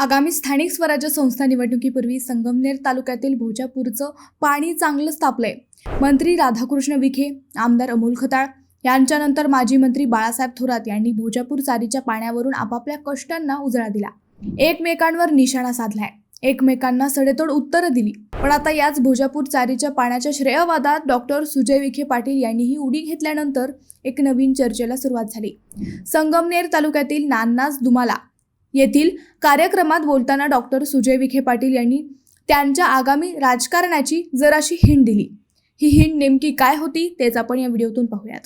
आगामी स्थानिक स्वराज्य संस्था निवडणुकीपूर्वी संगमनेर तालुक्यातील भोजापूरचं पाणी चांगलंच तापलंय. मंत्री राधाकृष्ण विखे आमदार अमोल खताळ यांच्यानंतर माजी मंत्री बाळासाहेब थोरात यांनी भोजापूर चारीच्या पाण्यावरून आपापल्या कष्टांना उजळा दिला. एकमेकांवर निशाणा साधलाय. एकमेकांना सडेतोड उत्तरं दिली. पण आता याच भोजापूर चारीच्या पाण्याच्या श्रेयवादात डॉक्टर सुजय विखे पाटील यांनीही उडी घेतल्यानंतर एक नवीन चर्चेला सुरुवात झाली. संगमनेर तालुक्यातील नान्नास दुमाला येथील कार्यक्रमात बोलताना डॉक्टर सुजय विखे पाटील यांनी त्यांच्या आगामी राजकारणाची जराशी हिंड दिली. ही हिंड नेमकी काय होती तेच आपण या व्हिडिओतून पाहूयात.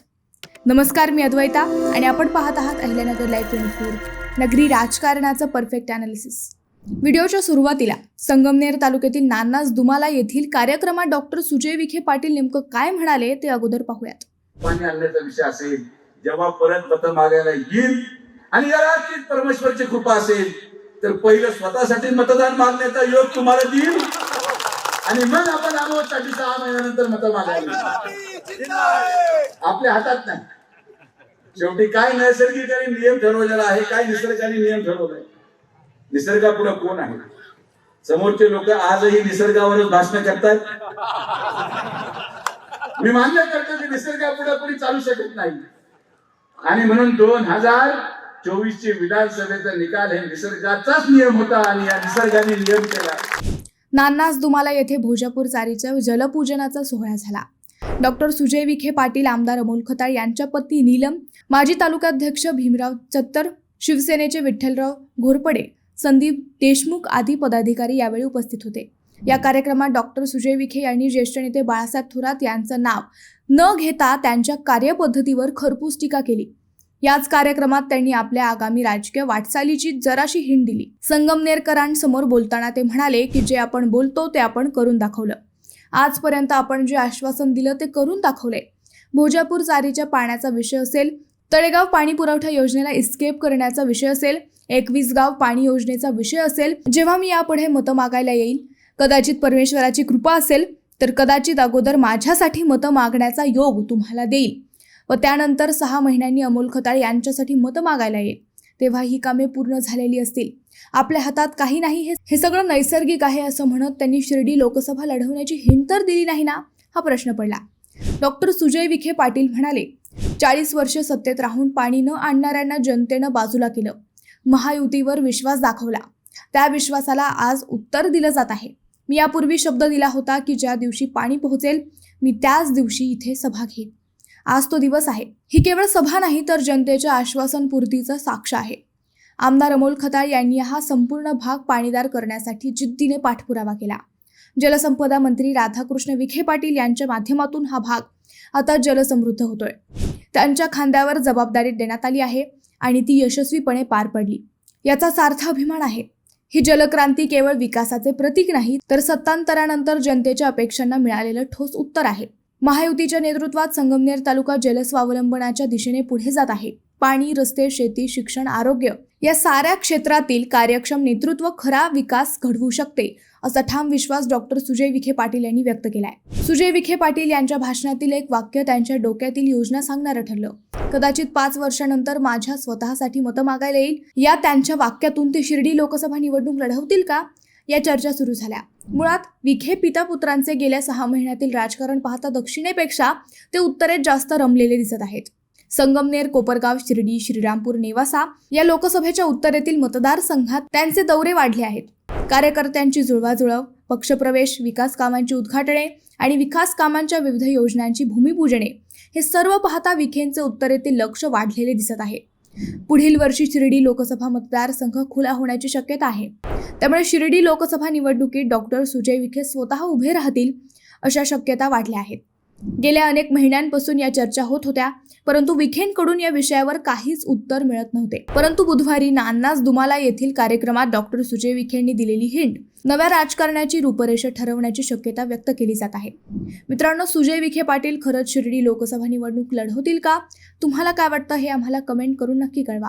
नमस्कार मी अद्वैता आणि आपण पाहत आहात अहिल्यानगर लाईव्ह ट्वेंटी फोर नगरी राजकारणाचं परफेक्ट अनालिसिस व्हिडिओच्या सुरुवातीला संगमनेर तालुक्यातील नान्नास दुमाला येथील कार्यक्रमात डॉक्टर सुजय विखे पाटील नेमकं काय म्हणाले ते अगोदर पाहूयात. पाणी आणण्याचा विषय असेल जेव्हा परत पत मागायला येईल आणि जरा परमेश्वरची कृपा असेल तर पहिलं स्वतःसाठी मतदान मागण्याचा योग तुम्हाला देईल. आणि मग आपण आमोसाठी सहा महिन्यानंतर मत मागायला आपल्या हातात नाही. शेवटी काय नैसर्गिक आणि नियम ठरवलेला आहे काय निसर्गाने नियम ठरवलाय? निसर्गापुढे कोण आहे? समोरचे लोक आजही निसर्गावरच भाषण करतात. मी मान्य करतो की निसर्गापुढे कोणी चालू शकत नाही. आणि म्हणून दोन हजार चोवीस चे विधानसभेचा निकाल हे निसर्गाचाच नियम होता आणि या निसर्गाने नियम केला. नान्नास दुमाला येथे भोजापूर चारीच्या जलपूजनाचा सोहळा झाला. डॉक्टर सुजय विखे पाटील आमदार अमोल खताळ यांच्या पत्नी नीलम माजी तालुकाध्यक्ष भीमराव चत्तर शिवसेनेचे विठ्ठलराव घोरपडे संदीप देशमुख आदी पदाधिकारी यावेळी उपस्थित होते. या कार्यक्रमात डॉक्टर सुजय विखे यांनी ज्येष्ठ नेते बाळासाहेब थोरात यांचं नाव न घेता त्यांच्या कार्यपद्धतीवर खरपूस टीका केली. याच कार्यक्रमात त्यांनी आपल्या आगामी राजकीय वाटचालीची जराशी हिंड दिली. संगमनेरकरांसमोर बोलताना ते म्हणाले की जे आपण बोलतो ते आपण करून दाखवलं. आजपर्यंत आपण जे आश्वासन दिलं ते करून दाखवले भोजापूर चारीच्या पाण्याचा विषय असेल तळेगाव पाणी पुरवठा योजनेला इस्केप करण्याचा विषय असेल एकवीस गाव पाणी योजनेचा विषय असेल जेव्हा मी यापुढे मतं मागायला येईल कदाचित परमेश्वराची कृपा असेल तर कदाचित अगोदर माझ्यासाठी मतं मागण्याचा योग तुम्हाला देईल व त्यानंतर सहा महिन्यांनी अमोल खताळ यांच्यासाठी मतं मागायला येईल. तेव्हा ही कामे पूर्ण झालेली असतील. आपल्या हातात काही नाही हे हे सगळं नैसर्गिक आहे असं म्हणत त्यांनी शिर्डी लोकसभा लढवण्याची हिंट तर दिली नाही ना हा प्रश्न पडला. डॉक्टर सुजय विखे पाटील म्हणाले चाळीस वर्ष सत्तेत राहून पाणी न आणणाऱ्यांना जनतेनं बाजूला केलं. महायुतीवर विश्वास दाखवला. त्या विश्वासाला आज उत्तर दिलं जात आहे. मी यापूर्वी शब्द दिला होता की ज्या दिवशी पाणी पोहोचेल मी त्याच दिवशी इथे सभा घेईन. आज तो दिवस आहे. ही केवळ सभा नाही तर जनतेच्या आश्वासनपूर्तीचा साक्ष आहे. आमदार अमोल खताळ यांनी हा संपूर्ण भाग पाणीदार करण्यासाठी जिद्दीने पाठपुरावा केला. जलसंपदा मंत्री राधाकृष्ण विखे पाटील यांच्या माध्यमातून हा भाग आता जलसमृद्ध होतोय. त्यांच्या खांद्यावर जबाबदारी देण्यात आली आहे आणि ती यशस्वीपणे पार पडली. याचा सार्थ अभिमान आहे. ही जलक्रांती केवळ विकासाचे प्रतीक नाही तर सत्तांतरानंतर जनतेच्या अपेक्षांना मिळालेलं ठोस उत्तर आहे. महायुतीच्या नेतृत्वात संगमनेर तालुका जलस्वावलंबनाच्या दिशेने पुढे जात आहे. पाणी रस्ते शेती शिक्षण आरोग्य या साऱ्या क्षेत्रातील कार्यक्षम नेतृत्व खरा विकास घडवू शकते असा ठाम विश्वास डॉक्टर सुजय विखे पाटील यांनी व्यक्त केलाय. सुजय विखे पाटील यांच्या भाषणातील एक वाक्य त्यांच्या डोक्यातील योजना सांगणारं ठरलं. कदाचित पाच वर्षानंतर माझ्या स्वतःसाठी मतं मागायला येईल. या त्यांच्या वाक्यातून ते शिर्डी लोकसभा निवडणूक लढवतील का? या चर्चा सुरू झाल्या. मुळात विखे पिता पुत्रांचे गेल्या सहा महिन्यातील राजकारण पाहता दक्षिणेपेक्षा ते उत्तरेत जास्त रमलेले दिसत आहेत. संगमनेर कोपरगाव शिर्डी श्रीरामपूर नेवासा या लोकसभेच्या उत्तरेतील मतदारसंघात त्यांचे दौरे वाढले आहेत. कार्यकर्त्यांची जुळवाजुळव पक्षप्रवेश विकास कामांची उद्घाटने आणि विकास कामांच्या विविध योजनांची भूमिपूजने हे सर्व पाहता विखेंचे उत्तरेतील लक्ष वाढलेले दिसत आहे. पुढील वर्षी शिर्डी लोकसभा मतदारसंघ खुला होण्याची शक्यता आहे. त्यामुळे शिर्डी लोकसभा निवडणुकीत डॉक्टर सुजय विखे स्वतः उभे राहतील अशा शक्यता वाढल्या आहेत. गेल्या अनेक महिन्यांपासून या चर्चा होत होत्या परंतु विखेंकडून या विषयावर काहीच उत्तर मिळत नव्हते. परंतु बुधवारी नान्नास दुमाला येथील कार्यक्रमात डॉक्टर सुजय विखेंनी दिलेली हिंट नव्या राजकारणाची रूपरेषा ठरवण्याची शक्यता व्यक्त केली जात आहे. मित्रांनो सुजय विखे पाटील खरंच शिर्डी लोकसभा निवडणूक लढवतील का? तुम्हाला काय वाटतं हे आम्हाला कमेंट करून नक्की कळवा.